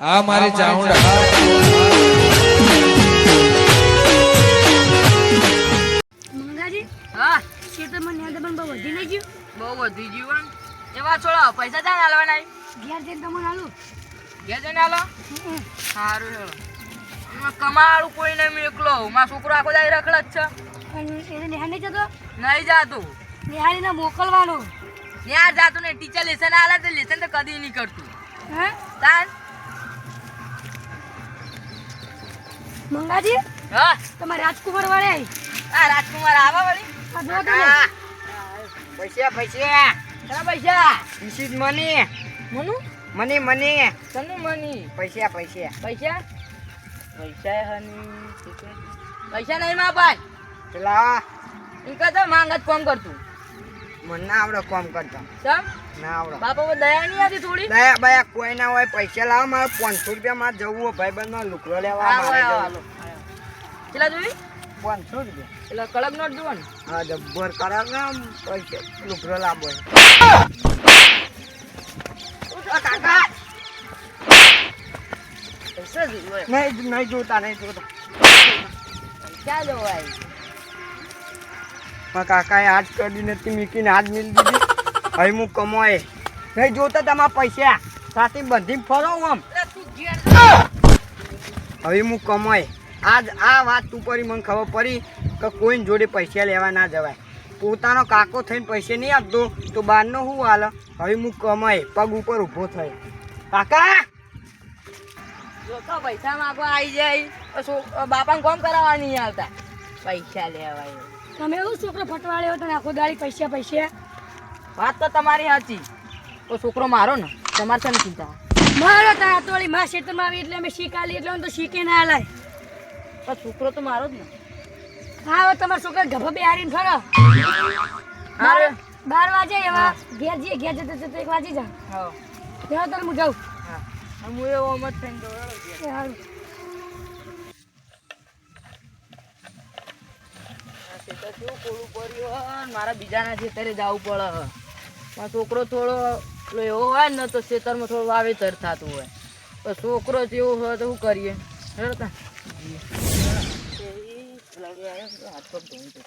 આ મારી ચાઉંડા હા ખેતરમાં ન્યા દબાણ બહુ વધી નહીં ગયું. બહુ વધી ગયું એવા છોડો પૈસા ત્યાં હાલવાના ઘેર જઈને તમને આલું ઘેર જઈને હાલો. સારું હેલો. કોઈ નહીં એકલો. મારો છોકરો આખો દાડી રખડ જ છે એને નેહાર નહીં જતો? નહીં જાતું. નેહારીને મોકલવાનું. ત્યાં જાતું ને ટીચર લેસન આલે તો લેસન તો કદી નહીં કરતું. હે? તાન? મંગાજી હા. તમારે રાજકુમાર વાળે આવી આ રાજકુમાર આવા વળી? આ જો તમે પૈસા પૈસા. કેટલા પૈસા. Is money. Manu? Money money. તને મની પૈસા પૈસા. પૈસા? પૈસા હની પૈસા નહીં માં ભાઈ. પેલા ઈ કદા માંગ જ કોમ કરતું? મને ના આવડે કોમ કરતા. ના આવડે. બાપા દયા નહીં આવતી થોડી? દયા બયા કોઈ ના હોય પૈસા લાવો મારે પાંચસો રૂપિયા માં જવું હોય ભાઈ બંધ લુકડો લેવા મારે. કેટલા જોઈ પાંચસો રૂપિયા. એટલે કડક નોટ જુઓ ને. હા જબ્બર કડક ને આમ પૈસા લુકડો કાકા. નહીં નહીં જોતા નહીં જોતા. ક્યાં જોવાય? મારા કાકાએ આજ કરી નથી મીકીને આજ મિલી દીધી. હવે હું કમાય. નહીં જોતા તમારા પૈસા. સાથે બંધી ફરો આમ. હવે હું કમાય. આજ આ વાત તું પડી મને ખબર પડી કે કોઈની જોડે પૈસા લેવા ના જવાય. પોતાનો કાકો થઈને પૈસા નહીં આપતો, તો બહારનો શું હાલ? હવે હું કમાય. પગ ઉપર ઊભો થયો. કાકા! જોતો પૈસા માગવા આવી જાય. બાપાને કોમ કરાવવા નહીં આવતા. પૈસા લેવાય તમે એવું છોકરો ફટવાડ્યો તો ને આખો દાડી પૈસા પૈસા. વાત તો તમારી સાચી. તો છોકરો મારો ને તમારે છે ને ચિંતા. મારો તો તોડી માં ખેતરમાં આવી એટલે અમે શીખાલી એટલે તો શીખે ના લાય પણ છોકરો તો મારો જ ને. હા હવે તમારા છોકરા ગભા બે હારીને હારે. બાર વાગે એવા ઘેર જઈએ ઘેર જતા જતા એક વાગી જા હા. ત્યાં તો હું. જાઉં હા હું એવો મત થઈને દોડાડો કેવું કોળું પડ્યું મારા બીજાના ખેતરે જવું પડે. પણ છોકરો થોડો એવો હોય ને તો ખેતરમાં થોડું વાવેતર થતું હોય. તો છોકરો જેવો હોય તો શું કરીએ? હેડો હાથ પગ ધોઈ દઉં.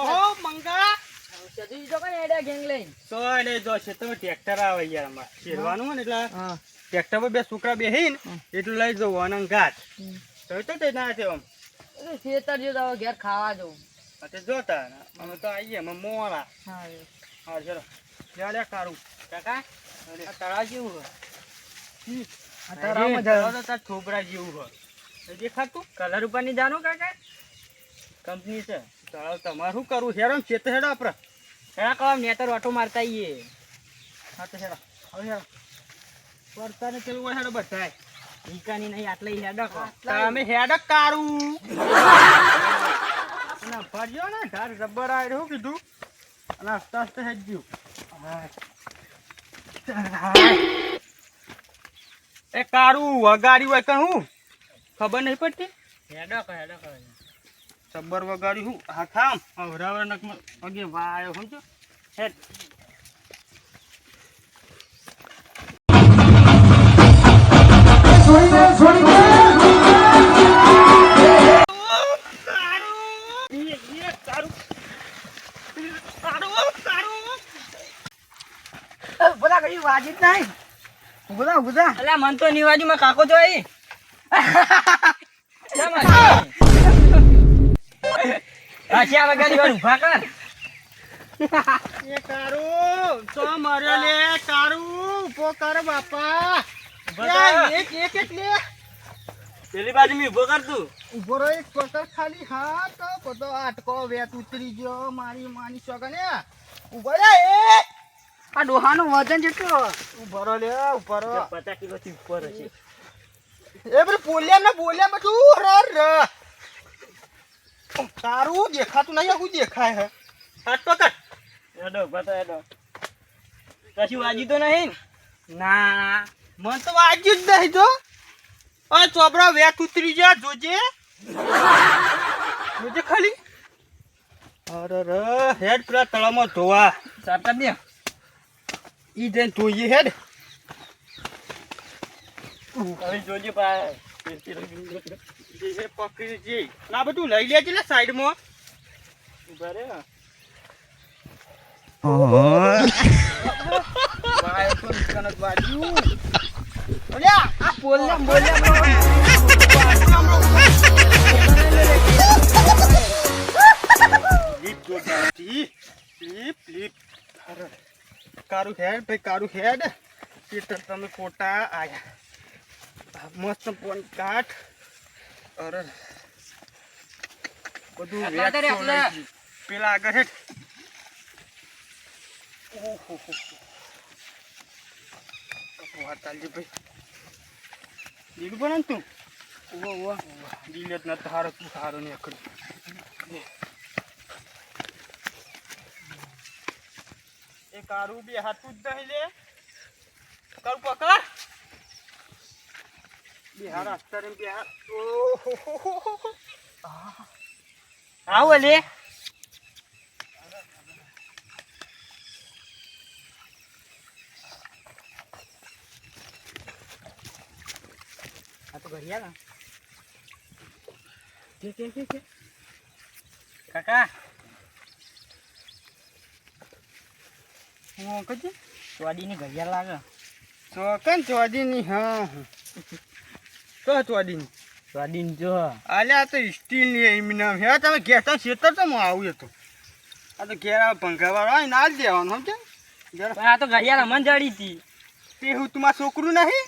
ઓહો મંગા સધી જો કઈ એડા ગેંગ લઈને તો એને જો છે તમે ટ્રેક્ટર આવે યાર અમાર શેરવાનું ને એટલે ટ્રેક્ટર પર બે છોકરા બેહીન એટલે લઈ જવું અને ઘાટ. તો તો તે ના છે આમ. ખેતર જો તો ઘેર ખાવા જવું. જોતા અમે તો આવીએ અમે મોળા હા હા ચલો. લે કારું. કાકા આ તળાવ જેવું હોય આ તો છોકરા જેવું એ દેખાતું? કલર ઉપરની જાણો કાકા? કંપની છે. તળાવ તમારું શું કરવું હેરો ખેતર આપણે હેડા કવા નેતર ઓટો મારતા આઈએ. હા તો હેડો. હવે હેડો. વર્તાને પેલું હોય હેડો બધાય. ઈકાની નહીં આટલે ઈ હેડા કો. તમે હેડક કારું. ના ફરજો ને ધાર રબર આ શું કીધું? અને આસ્તે આસ્તે હેડજો એ કારું વગાડ્યું હોય કે હું? ખબર નહીં પડતી? હેડક હેડક સબ્બર વગાડ્યું હું. હા થામ. હવરાવર નકમાં અગે વાયો સમજો? હેડ. બોલા કઈ વાજી જ નહીં. ઊભા ઊભા અલ્યા મન તો નિવાજી માં કાકો જો આઈ આશા વગાડી વાર ઊભા કર. એ કારું તો મર્યો લે કારું? ઊભો કર બાપા. ઊભો કર. એ એક એક એક લે પેલી બાજુ મેં ઊભો કર તું. ઊભો રહો પકડ ખાલી. હા તો બધો આટકો વેત ઉતરી ગયો મારી માની સગને. ઊભો રે એ આ ડોહાનું વજન કેટલું ઊભો રહો લે ઊભો રહો. પચાસ કિલો થી ઉપર હશે. એ બધું બોલ્યા ને બોલ્યા બધું ર ર તારું દેખાતું નહીં આવું દેખાય હે. હાથ પકડ. એડો પતા એડો કશું વાજી તો નહીં ના? મન તો વાગ્યું જ નહીં તો અરે ચોપડા વેત ઉતરી જા જોજે. જોજે ખાલી. અરે રે હેડ પેલા તળામાં ધોવા. સાપતા દે ઈ જઈને ધોઈએ હેડ. હવે જોજે પા પકડી જે ના બધું લઈ લેજે સાઈડમાં. ઊભા રે વાય તો કનક વાજ્યું ઓલ્યા આ બોલ્યા બોલ્યા લીપ જો ગાતી લીપ લીપ અરે કારું હેડ ભાઈ કારું હેડ ચિત્ર તમે ફોટા આયા મસ્ત પોન કાઠ અરે બધું. પેલા આગળ હેડ ઓહો હો વાત ચાલજી ભાઈ દીધું પણ તું ઓહો ઓહો દિલ જ નતો હારો તું હારો ને બી હાથું જ ઘડિયાળ કે કે કે કે? કાકા. હું કજી સ્વાદીની ઘડિયાળ લાગે. ચોકન ચોદીની હા તો ચોદીની સ્વાદીની જો. આલ્યા આ તો સ્ટીલની એમ નામ હે તમે ઘેર તમે શેતર તો હું આવું હતું આ તો ઘેર ભંગાવાળો હોય ના જ દેવાનું સમજે આ તો ઘડિયાળ અમન જડી હતી. તે હું તમારું છોકરું નહીં?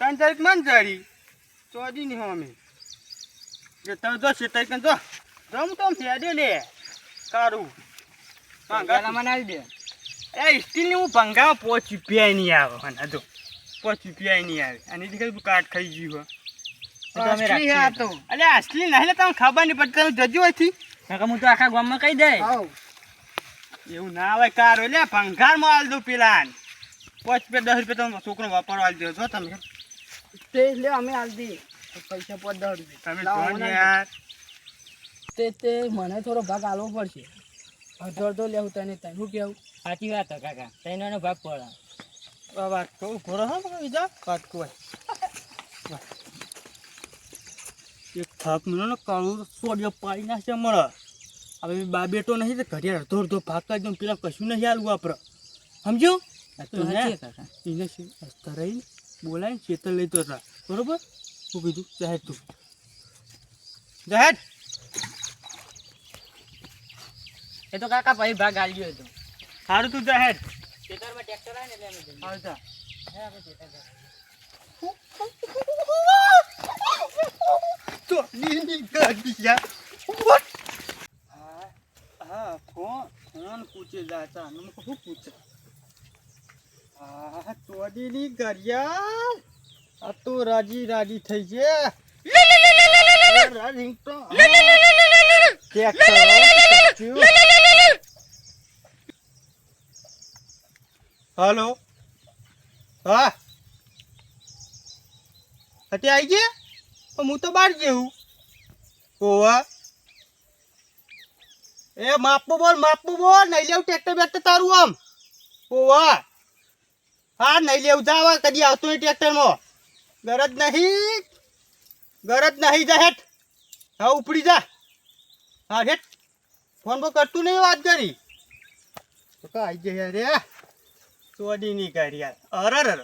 ત્રણ તારીખ મન જાડી. ચોદીની હો અમે જો કન જો. તો ફેડ્યો લે. કારું. ઘડિયાળ અમન આવી દે એ સ્ટીલની હું ભંગામાં પોચ રૂપિયા નહીં આવે મને જો. પોચ રૂપિયા નહીં આવે. અને દીકરી કાટ ખાઈ ગયું તો અમે હો રાખીએ. આ તો. અલે અસલી નહીં તમને ખબર નહીં પડતી. તમે જજો અહીંથી. હું તો આખા ગામમાં કહી દે એવું ના આવે કાર. એટલે ભંગારમાં આલ દઉં પેલા પાંચ રૂપિયા દસ રૂપિયા તમે છોકરો વાપરવા આલ દો જો તમે. તે લે અમે આલ દી પૈસા પર રૂપિયા તમે મને. યાર. તે તે મને થોડો ભાગ આલવો પડશે. અડધો તો લેવું તને તને. શું કેવું? સાચી વાત છે કાકા. તૈનો ભાગ પડે. આ વાત કહું ઘોડો હા બીજા. વાત કહું એક થાપ મને કાળું સોડિયો પાડી નાખશે મળે હવે બા બેટો નહીં તો ઘડિયાળ અડધો અડધો ભાગ કરી પેલા કશું નહીં હાલવું આપણે સમજો તો તો અસ્તર હે બોલાવીને ચેતર લઈ તો હતા બરોબર? શું કીધું જાહેર તું જાહેર? એ તો કાકા ભાઈ ભાગ આલ્યો હતો સારું તું જાહેર. ખેતરમાં ટ્રેક્ટર આવે ને એટલે અમે આવતા હે, આપણે ખેતર જાય. તો નીની ગાડીયા What? હા હા ફોન. ફોન પૂછે જાતા. મને કહું પૂછે? હા ચોડીની ગરિયા આ તો રાજી રાજી થઈ છે. રાજી તો હલો હા? અત્યારે આવી ગયા? હું તો બહાર જેવું ઓવા એ માપો બોલ માપો બોલ, નહીં લેવું ટ્રેક્ટર બેક્ટર તારું આમ. ઓવા હા, નહીં લેવું. જાવ કદી આવતું નહીં ટ્રેક્ટરમાં. ગરજ નહીં. ગરજ નહીં, જા હેઠ. હા, ઉપડી જા. હા, હેઠ. ફોન પર કરતું નહીં વાત કરી. તો આવી જાય રે. ચોડી નહીં કરી યાર. અર અર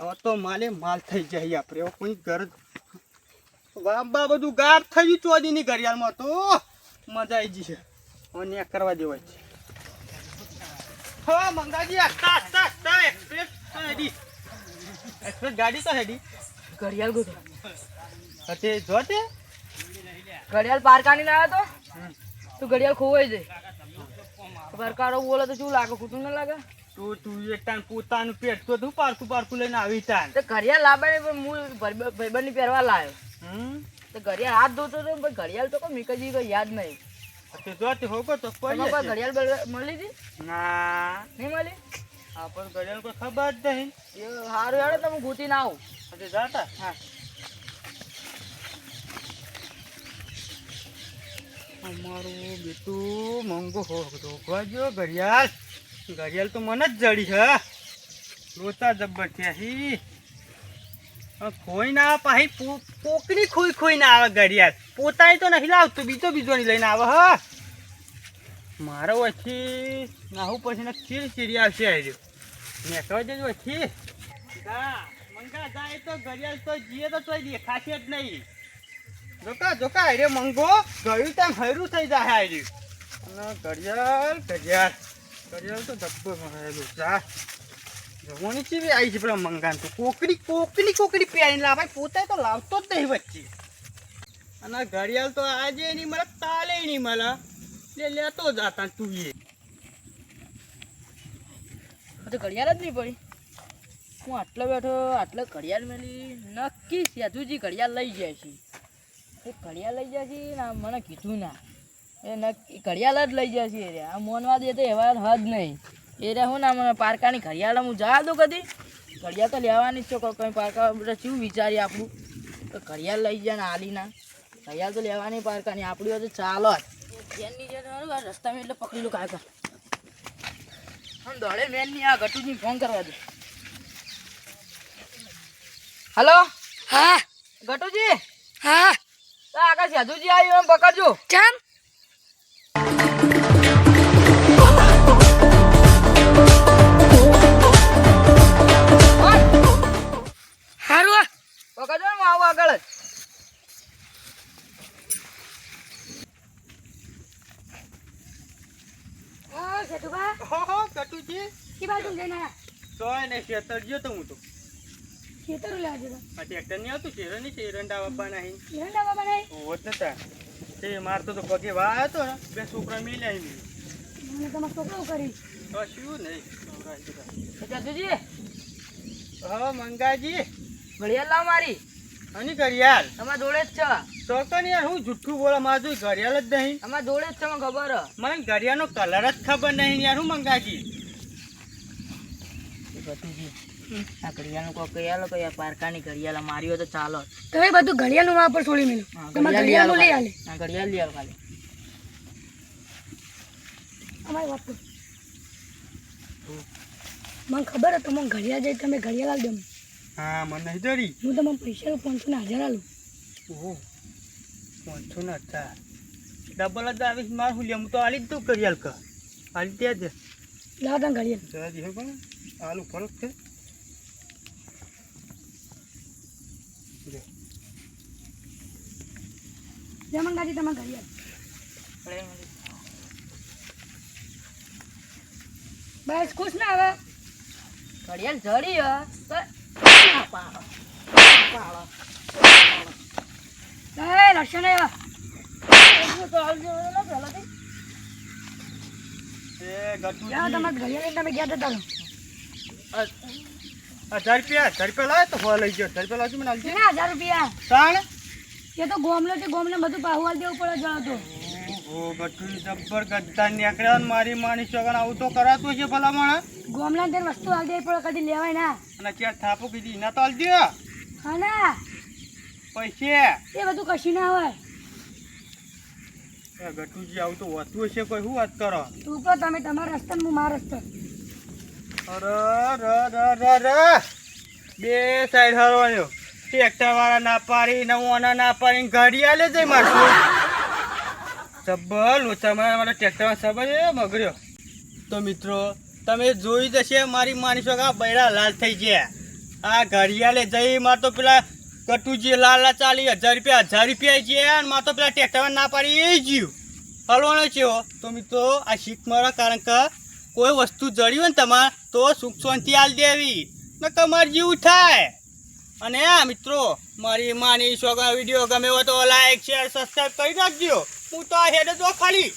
હવે તો માલે માલ થઈ જાય આપણે એવો કોઈ ગરજ. વાંબા બધું ગાર થઈ ગયું ચોદીની ઘડિયાળમાં તો મજા આવી જશે અને કરવા દેવાય છે. હા મંગાજી આસ્તા આસ્તા આસ્તા એક્સપ્રેસ તો હેડી. એક્સપ્રેસ ગાડી તો હેડી. ઘડિયાળ ગોતો તે જો તે. ઘડિયાળ પારકાની ના આવ્યો તો? તું ઘડિયાળ ખોવાઈ જાય. પરકારો બોલે તો શું લાગે? ખોટું ના લાગે? તું તું એક પોતાનું પેટ તો તું પારકું પારકું લઈને આવી ટાઈમ તો ઘડિયાળ લાવે ને પણ હું ભાઈબંધ પહેરવા લાવ્યો હમ. તો ઘડિયાળ હાથ ધોતો હતો પણ ઘડિયાળ તો કોઈ મીકજી કોઈ યાદ નહીં. તે જો તે હોગો તો પડી કોઈ જશે. ઘડિયાળ મળી હતી? ના. નહીં મળી? આપણ ઘડિયાળ કોઈ ખબર જ નહીં. એ હારું હેડો તમે ગૂંથી ના આવું. અરે જાતા? હા. અમારું બેટું મોંઘો હો રોકવાજો ઘડિયાળ. ઘડિયાળ તો મને જ જડી છે. રોતા જબ્બર થયા ખોઈ ના પાહી પો- ખોઈ ખોઈ ના આવે ઘડિયાળ. પોતાની તો નહીં લાવતું બીજો બીજો ની લઈને આવે હ. મારો વચ્ચે નાહું પછી ખીર ચીર આવશે આવ્યો મેકવા જજો વચ્ચે મંગા જાય તો ઘડિયાળ તો જીએ તો તોય દેખાશે જ નહીં. જોકા જોકા અરે મંગો ગયું તેમ હરું થઈ જાય હારી અને ઘડિયાળ ઘડિયાળ ઘડિયાળ તો ડબ્બો ભરેલું જા. જવાની ચીવી આવી છે પેલા મંગાન તો. કોકડી કોકડી કોકડી પહેરીને લાવાય પોતે તો લાવતો જ નહીં વચ્ચે. અને ઘડિયાળ તો આજે નહીં મળે કાલે નહીં મળે. એટલે લેતો જાતા તું એ. તો ઘડિયાળ જ નહીં પડી. હું આટલો બેઠો, આટલો ઘડિયાળ મેલી, નક્કી સેતુજી ઘડિયાળ લઈ જાય છે. એ ઘડિયાળ લઈ જાય છે ને મને કીધું ના. એ નક્કી ઘડિયાળ જ લઈ જાય છે એ. આ મોનવા દે તો એવા હદ નહીં. એ રહ્યા હું ના, મને પારકાની ઘડિયાળ હું જવા દઉં કદી. ઘડિયાળ તો લેવાની જ છો કોઈ પારકા બધા શું વિચારી આપણું? તો ઘડિયાળ લઈ જાય ને આલીના. ઘડિયાળ તો લેવાની પારકાની આપણી હોય તો ચાલો જ. રસ્તામાં એટલે પકડી લો કાકા આમ દોડે મેનની આ ગટુજી ફોન કરવા દે. હલો હા. ગટુજી? હા. તો આગળ સાધુજી આવ્યો એમ પકડજો. કેમ હારું. પકડજો ને આવું આગળ જ. હા સેતુભા હો હો કટુજી કી બાજુ જઈને આયા? તોય ને ખેતર ગયો તો હું તો. ખેતર લેવા જતો. આ ટ્રેક્ટર નહીં આવતું શેરો નહીં શેરંડા બાપા નહીં નહીં હોત નતા તે. મારતો તો પગે વા હતો ને બે છોકરા મેલ્યા એમ. મને છોકરો કરી. શું નહીં કીધા. હા મંગાજી. ઘડિયાળ લાવ મારી. અને ઘડિયાળ. તમારા જોડે જ છે. તો યાર હું જુઠ્ઠું બોલા મારું જોઈ ઘડિયાળ જ નહીં. અમારા જોડે જ છે ખબર. મને ઘડિયાળનો કલર જ ખબર નહીં યાર હું મંગાજી એ આ ઘડિયાળનું કોઈ કહી આલો પારકાની ઘડિયાળ આ તો ચાલો. તમે બધું ઘડિયાળનું વાપર છોડી મેલું તમારે લઈ ઘડિયાળનું લઈ આલે. હા, ઘડિયાળ લઈ આવો ખાલી. અમારી વાત કર મને ખબર હતો મને ઘડિયાળ જઈ તમે ઘડિયાળ આલ દો હા મને નહીં હું તમને પૈસા પાંચસો ને હજાર આલું. ઓહો. પાંચસો ને હતા ડબલ જ આવીશ માર હું લે હું તો આલી જ દઉં ઘડિયાળ ક. આલી ત્યાં જ લાદા ઘડિયાળ જરા દીધો પણ આલુ ફરક છે. જમણ ગાડી મંગાજી તમે ઘડિયાળ બસ ખુશ ના હવે? ઘડિયાળ જડી હે તો ના પાડો. પાડો. એ લક્ષણ આવ્યા એટલું તો આવજો ને પહેલાથી. એ ગટુજી. જાઓ તમારે ઘડિયાળ લઈને તમે ગયા હતા આ હજાર રૂપિયા હજાર રૂપિયા લાવે તો હો લઈ ગયો. હજાર રૂપિયા લાવજો મને આલજે. હજાર રૂપિયા? તાણ? એ તો ગોમલો છે ગોમને બધું પાહુવાલ દેવું પડે જતો તો. જબ્બર નીકળ્યા ને મારી માની સગન આવું તો કરાતું છે ભલા માણસ ગોમલા તેને વસ્તુ આલ દેવી પડે કદી લેવાય ના. અને ચાર થાપો કીધી ના તો આલ દ્યો હા ના. પૈસે? એ બધું કશું ના હોય. એ ગટુજી આવું તો હોતું હશે કોઈ શું વાત કરો? તું તો તમે તમારા રસ્તા હું મારા રસ્તા. અરે ર ર ર ર બે સાઈડ હરવાયો ટ્રેક્ટર વાળા ના પાડી ને ના પાડી ઘડિયાળે જઈ મારશું સબલ લોચામાં મારા ટ્રેક્ટરમાં સબલ મગર્યો તો મિત્રો તમે જોઈ જશે મારી માની છો આ બૈરા લાલ થઈ ગયા. આ ઘડિયાળે જઈ માર તો પેલા કટુજી જે લાલા ચાલી હજાર રૂપિયા હજાર રૂપિયા છે અને માર તો પેલા ટ્રેક્ટરમાં ના પાડી, એ જ્યું હલવાનો છે તો મિત્રો, આ શીખ મળે કારણ કે કોઈ વસ્તુ જડી હોય ને તમારે, તો સુખ શાંતિ આલ દેવી. ને તમારે જીવ થાય. અને આ મિત્રો, મારી માની શોખ વીડિયો ગમે હોય તો લાઈક શેર સબસ્ક્રાઈબ કરી નાખજો. હું તો આ હેડ જો ખાલી.